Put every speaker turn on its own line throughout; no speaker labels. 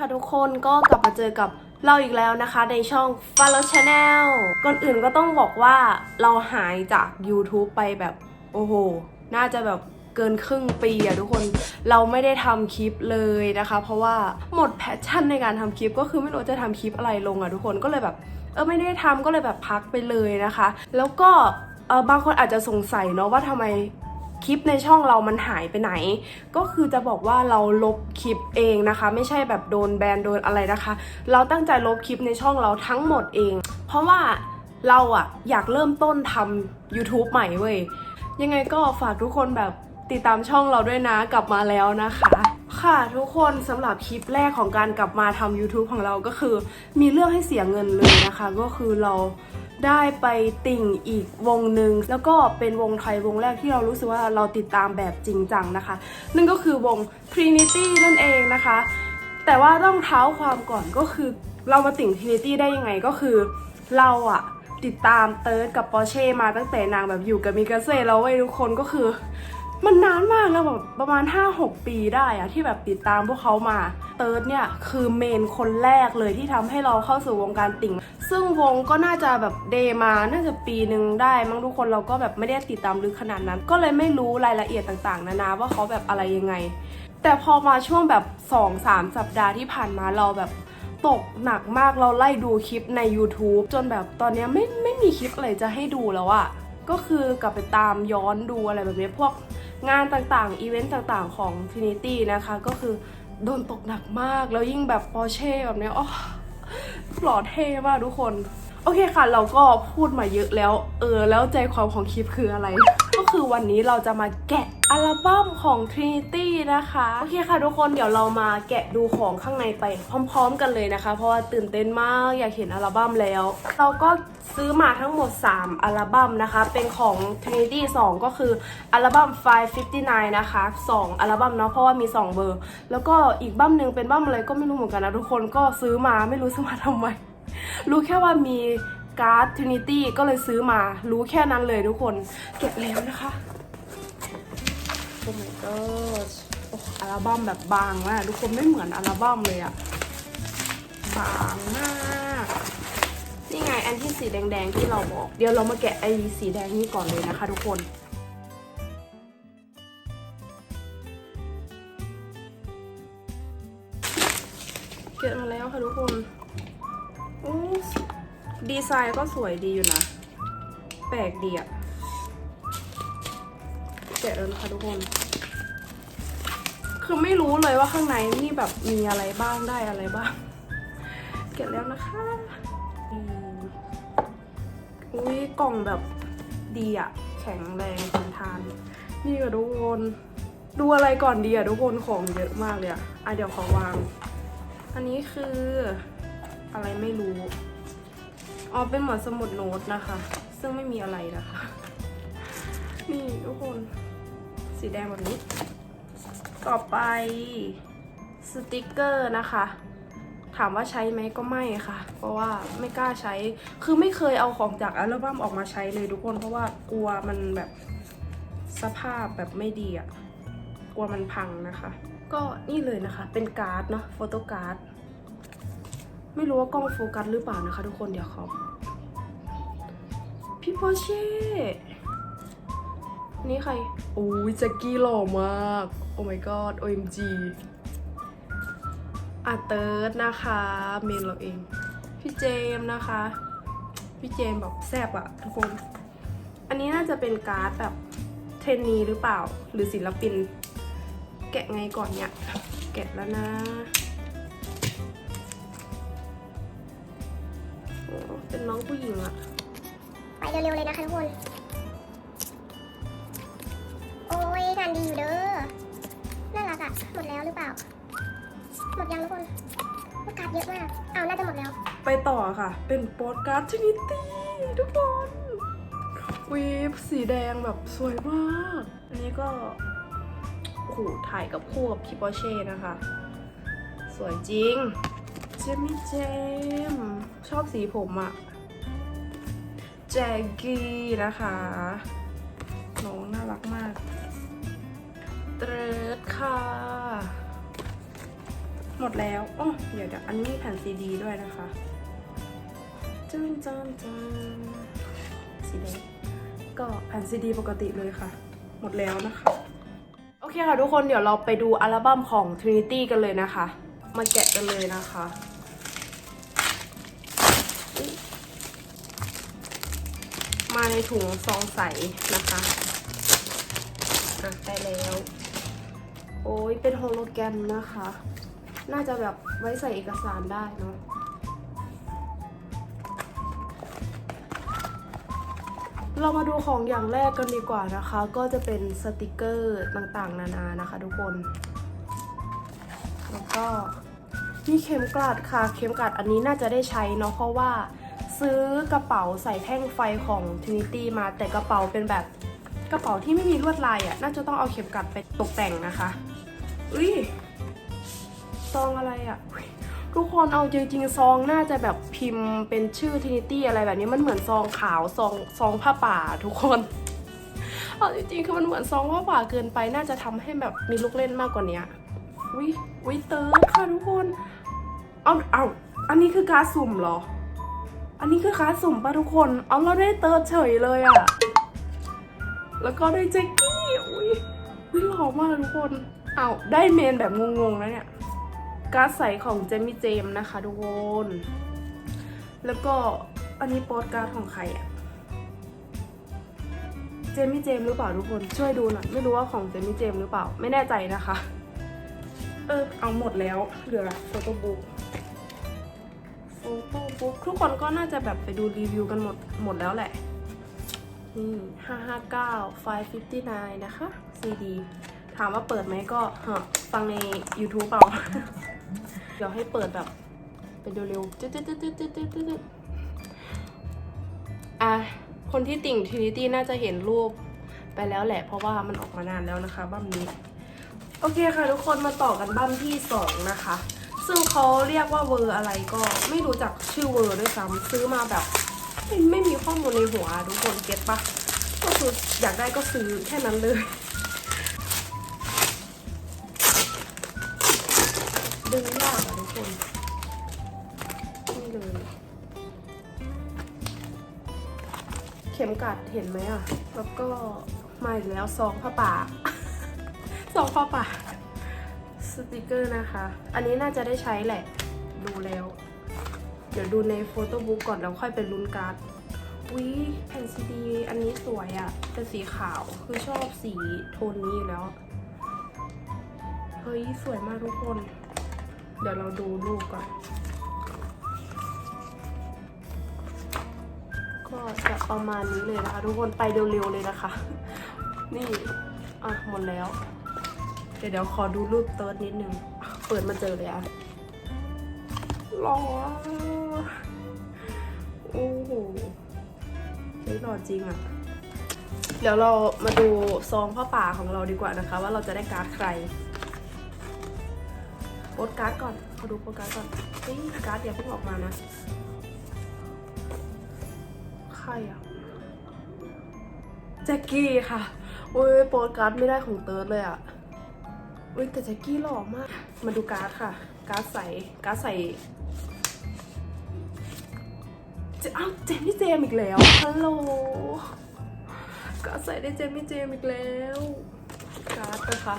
ค่ะทุกคนก็กลับมาเจอกับเราอีกแล้วนะคะในช่อง Follow Channel ก่อนอื่นก็ต้องบอกว่าเราหายจาก YouTube ไปแบบ โอ้โห น่าจะแบบเกินครึ่งปีอะทุกคนเราไม่ได้ทำคลิปเลยนะคะ เพราะว่าหมดแพชชั่นในการทำคลิปก็คือไม่รู้จะทำคลิปอะไรลงอะทุกคนก็เลยแบบเออไม่ได้ทำก็เลยแบบพักไปเลยนะคะ แล้วก็เออบางคนอาจจะสงสัยเนาะว่าทำไม คลิปในช่องเรามันหายไปไหน ก็คือจะบอกว่าเราลบคลิปเองนะคะ ไม่ใช่แบบโดนแบนโดนอะไรนะคะ เราตั้งใจลบคลิปในช่องเราทั้งหมดเอง เพราะว่าเราอะอยากเริ่มต้นทำ YouTube ใหม่เว้ย ยังไงก็ฝากทุกคนแบบติดตามช่องเราด้วยนะกลับมาแล้วนะคะ ค่ะทุกคนสำหรับคลิปแรกของการกลับมาทำ YouTube ของเราก็คือ มีเรื่องให้เสียเงินเลยนะคะ ก็คือเรา ได้ไปติ่งอีกวงหนึ่งแล้วก็เป็นวงไทยวงแรกที่เรารู้สึกว่าเราติดตามแบบจริงจังนะคะ นั่นก็คือวง Trinity นั่นเองนะคะ แต่ว่าต้องเท้าความก่อนก็คือ เรามาติ่ง Trinity ได้ยังไงก็คือ เราอะติดตามเติร์ดกับปอร์เช่มาตั้งแต่นางแบบอยู่กับมิกาเซ่แล้วเว้ยทุกคนก็คือ มันนานมากแล้วแบบประมาณ 5-6 ปีได้อะที่แบบติดตามพวกเขามา เติร์ดเนี่ยคือเมนคนแรกเลยที่ทำให้เราเข้าสู่วงการติ่ง ซึ่งวงก็น่าจะแบบเดมาน่าจะปีหนึ่งได้ มั้งทุกคนเราก็แบบไม่ได้ติดตามลึกขนาดนั้น ก็เลยไม่รู้รายละเอียดต่างๆ นานาว่าเขาแบบอะไรยังไง แต่พอมาช่วงแบบ2-3สัปดาห์ที่ผ่านมาเราแบบตกหนักมากเราไล่ดูคลิปใน YouTube จนแบบตอนนี้ไม่ไม่มีคลิปอะไรจะให้ดูแล้วอะก็คือกลับไปตามย้อนดูอะไรแบบนี้พวกงานต่างๆ อีเวนต์ต่างๆของ Trinity นะคะ ก็คือโดนตกหนักมาก แล้วยิ่งแบบปอร์เช่แบบเนี้ยอ๋อ หล่อเท่มากทุกคน โอเคค่ะ เราก็พูดมาเยอะแล้ว เออ แล้วใจความของคลิปคืออะไร ก็คือวันนี้เราจะมาแกะ อัลบั้มของ Trinity นะคะ โอเคค่ะทุกคนเดี๋ยวเรามาแกะดูของข้างในไปพร้อมๆกันเลยนะคะ เพราะว่าตื่นเต้นมากอยากเห็นอัลบั้มแล้ว เราก็ซื้อมาทั้งหมด 3 อัลบั้มนะคะ เป็นของ Trinity 2 ก็คืออัลบั้ม 559 นะคะ 2 อัลบั้มเนาะเพราะว่ามี 2 เบอร์ แล้วก็อีกบั้มหนึ่งเป็นบั้มอะไรก็ไม่รู้เหมือนกันนะทุกคนก็ซื้อมาไม่รู้ซื้อมาทำไม รู้แค่ว่ามีการ์ด Trinity ก็เลยซื้อมารู้แค่นั้นเลยทุกคนเก็บแล้วนะคะ โอ้ my god โอ้อัลบั้มแบบบางมากทุกคนไม่เหมือนอัลบั้มเลยอะบางมาก นี่ไงอันที่สีแดงๆที่เราบอก เดี๋ยวเรามาแกะไอ้สีแดงนี้ก่อนเลยนะคะทุกคนเก็บมาแล้วค่ะทุกคนโอ้ดีไซน์ก็สวยดีอยู่นะ แปลกดีอะ แกะแล้วนะคะทุกคน คือไม่รู้เลยว่าข้างในนี่แบบมีอะไรบ้างได้อะไรบ้างเก็บแล้วนะคะอุ้ยกล่องแบบดีอะแข็งแรงทนทาน นี่ค่ะทุกคน ดูอะไรก่อนดีอะทุกคนของเยอะมากเลยอะอะเดี๋ยวขอวาง อันนี้คืออะไรไม่รู้อ๋อเป็นเหมือนสมุดโน้ตนะคะ ซึ่งไม่มีอะไรนะคะ นี่ทุกคน สีแดงแบบนี้ ต่อไปสติกเกอร์นะคะ ถามว่าใช้ไหมก็ไม่ค่ะ เพราะว่าไม่กล้าใช้ คือไม่เคยเอาของจากอัลบั้มออกมาใช้เลยทุกคน เพราะว่ากลัวมันแบบสภาพแบบไม่ดีอะกลัวมันพังนะคะ ก็นี่เลยนะคะ เป็นการ์ดเนาะโฟโต้การ์ด ไม่รู้ว่ากล้องโฟกัสหรือเปล่านะคะ ทุกคนเดี๋ยวขอพี่ปอเช่ นี่ใครโอ้ยแจ็กกี้หล่อมาก โอ้ my god OMG อาเติร์ดนะคะ เมนเราเอง พี่เจมส์นะคะ พี่เจมส์แบบแซบอะทุกคน อันนี้น่าจะเป็นการ์ดแบบเทรนนีหรือเปล่า หรือศิลปิน แกะไงก่อนเนี่ย แกะแล้วนะโอ้เป็นน้องผู้หญิงอะ
ไปเร็วๆเลยนะคะทุกคน งดีอยู่เด้อ น่ารักอะหมดแล้วหรือเปล่า หมดยังทุกคนโอกาสเยอะมาก เอาน่าจะหมดแล้ว
ไปต่อค่ะ เป็นโปสการ์ดทรินิตี้ทุกคนวีฟสีแดงแบบสวยมาก อันนี้ก็โอ้โหถ่ายกับคู่กับคิปอเช่นะคะ สวยจริง เจมี่เจม ชอบสีผมอะแจกกี้นะคะ น้องน่ารักมาก เตรดค่ะ หมดแล้วอ๋อเดี๋ยวเดี๋ยวอันนี้มีแผ่นซีดีด้วยนะคะจันจันจันสีแดงก็แผ่นซีดีปกติเลยค่ะ หมดแล้วนะคะ โอเคค่ะทุกคนเดี๋ยวเราไปดูอัลบั้มของ Trinity กันเลยนะคะ มาแกะกันเลยนะคะมาในถุงซองใสนะคะ อะได้แล้ว อ้ยเป็นโฮโลแกรมนะคะ น่าจะแบบไว้ใส่เอกสารได้เนาะเรามาดูของอย่างแรกกันดีกว่านะคะ ก็จะเป็นสติกเกอร์ต่างๆ นานานะคะ ทุกคน แล้วก็มีเข็มกลัดค่ะ เข็มกลัดอันนี้น่าจะได้ใช้เนาะเพราะว่าซื้อกระเป๋าใส่แท่งไฟของ Trinity มาแต่กระเป๋าเป็นแบบกระเป๋าที่ไม่มีลวดลายอะ่ะ น่าจะต้องเอาเข็มกลัดไปตกแต่งนะคะ อุ้ยซองอะไรอะ่ะทุกคนเอาจริงๆซองน่าจะแบบพิมพ์เป็นชื่อ Trinity อะไรแบบนี้มันเหมือนซองขาวซองซองผ้าป่าทุกคนเอาจริงๆคือมันเหมือนซองผ้าป่าเกินไปน่าจะทำให้แบบมีลูกเล่นมากกว่านี้วิวิเตอร์ค่ะทุกคนเอาเอาอันนี้คือการสุ่มเหรอ อันนี้คือการสุ่มป่ะทุกคน เอาเราได้เติร์เฉยเลยอะแล้วก็ได้แจ็คกี้อุ้ยวิหล่อมากทุกคน เอาได้เมนแบบงงๆแล้วเนี่ยการ์ดใสของเจมี่เจมนะคะทุกคน แล้วก็อันนี้โปสการ์ดของใครอะเจมี่เจมหรือเปล่าทุกคนช่วยดูหน่อยไม่รู้ว่าของเจมี่เจมหรือเปล่าไม่แน่ใจนะคะ เออเอาหมดแล้วเหลือโฟโต้บุ๊กโฟโต้บุ๊กทุกคนก็น่าจะแบบไปดูรีวิวกันหมดหมดแล้วแหละนี่ห้าห้าเก้าไฟฟิฟตี้นนะคะ CD ถามว่าเปิดไหมก็ฟังใน YouTube เปล่า เดี๋ยวให้เปิดแบบไปดูเร็วๆจึ๊ดจึ๊ดจึ๊ดจึ๊ดจึ๊ดจึ๊ดจึ๊ดอะ คนที่ติ่ง Trinity น่าจะเห็นรูปไปแล้วแหละ เพราะว่ามันออกมานานแล้วนะคะบั้มนี้ โอเคค่ะทุกคนมาต่อกันบั้มที่สองนะคะ ซึ่งเขาเรียกว่าเวอร์อะไรก็ไม่รู้จักชื่อเวอร์ด้วยซ้ำซื้อมาแบบไม่ไม่มีข้อมูลในหัวทุกคนเก็ตปะก็คืออยากได้ก็ซื้อแค่นั้นเลย ดึงยากอะทุกคนนี่เลยเข็มกัดเห็นไหมอะแล้วก็มาอีกแล้วซองผ้าป่าซองผ้าป่าสติกเกอร์นะคะ อันนี้น่าจะได้ใช้แหละ ดูแล้ว เดี๋ยวดูในโฟโต้บุ๊กก่อนแล้วค่อยเป็นลุ้นการ์ดวิแผ่นซีดีอันนี้สวยอะ่ะ เป็นสีขาว คือชอบสีโทนนี้อยู่แล้ว เฮ้ย สวยมากทุกคน เดี๋ยวเราดูรูปก่อน ก็จะประมาณนี้เลยนะคะ ทุกคนไปเร็วๆเลยนะคะ นี่ อะ หมดแล้ว เดี๋ยวเดี๋ยวขอดูรูปเติร์ดนิดนึง เปิดมาเจอเลยอะหล่อโอ้โหเฮ้ยหล่อจริงอะเดี๋ยวเรามาดูซองผ้าป่าของเราดีกว่านะคะ ว่าเราจะได้การ์ดใคร โปสการ์ดก่อนขอดูโปสการ์ดก่อนเฮ้ยการ์ดอย่าเพิ่งออกมานะ ใครอะแจ็คกี้ค่ะโอ้ยโปสการ์ดไม่ได้ของเติร์ดเลยอะอุ้ยแต่แจ็คกี้หล่อมาก มาดูการ์ดค่ะ การ์ดใส การ์ดใสเจอ้าวเจมี่เจมอีกแล้ว ฮัลโหล การ์ดใสได้เจมี่เจมอีกแล้ว การ์ดนะคะ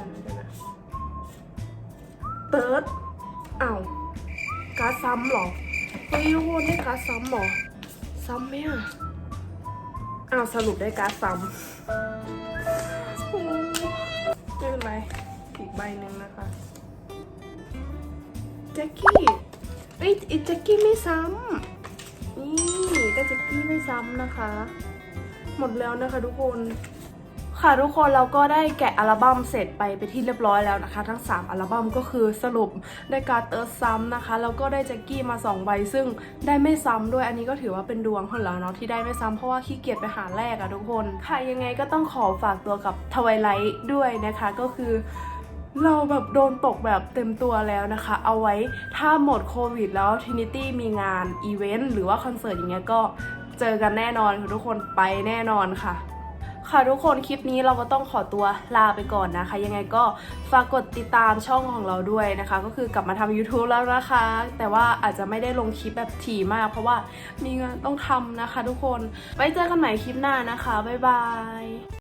ยวนะเดี๋ยวนะเติร์ดอ้าวการ์ดซ้ำเหรอเฮ้ยทุกคนได้การ์ดซ้ำเหรอ ซ้ำไหมอะอ้าวสรุปได้การ์ดซ้ำไม่เป็นไรอีกใบหนึ่งนะคะแจ็คกี้เอ้ยอ้แจ็คกี้ไม่ซ้ำนี่แต่แจ็คกี้ไม่ซ้ำนะคะ หมดแล้วนะคะทุกคน ค่ะทุกคนเราก็ได้แกะอัลบั้มเสร็จไปไปที่เรียบร้อยแล้วนะคะ ทั้ง 3 อัลบั้มก็คือสรุปได้การ์เติร์ดซ้ำนะคะ แล้วก็ได้แจ็คกี้มา 2 ใบ ซึ่งได้ไม่ซ้ำด้วยอันนี้ก็ถือว่าเป็นดวงของเราเนาะที่ได้ไม่ซ้ำเพราะว่าขี้เกียจไปหาแลกอะทุกคนค่ะยังไงก็ต้องขอฝากตัวกับทวายไลท์ด้วยนะคะก็คือเราแบบโดนตกแบบเต็มตัวแล้วนะคะ เอาไว้ถ้าหมดโควิดแล้ว Trinity มีงานอีเวนต์หรือว่าคอนเสิร์ตอย่างเงี้ยก็เจอกันแน่นอนค่ะทุกคนไปแน่นอนค่ะ ค่ะทุกคนคลิปนี้เราก็ต้องขอตัวลาไปก่อนนะคะ ยังไงก็ฝากกดติดตามช่องของเราด้วยนะคะ ก็คือกลับมาทำ YouTube แล้วนะคะ แต่ว่าอาจจะไม่ได้ลงคลิปแบบถี่มาก เพราะว่ามีงานต้องทำนะคะ ทุกคนไว้เจอกันใหม่คลิปหน้านะคะบ๊ายบาย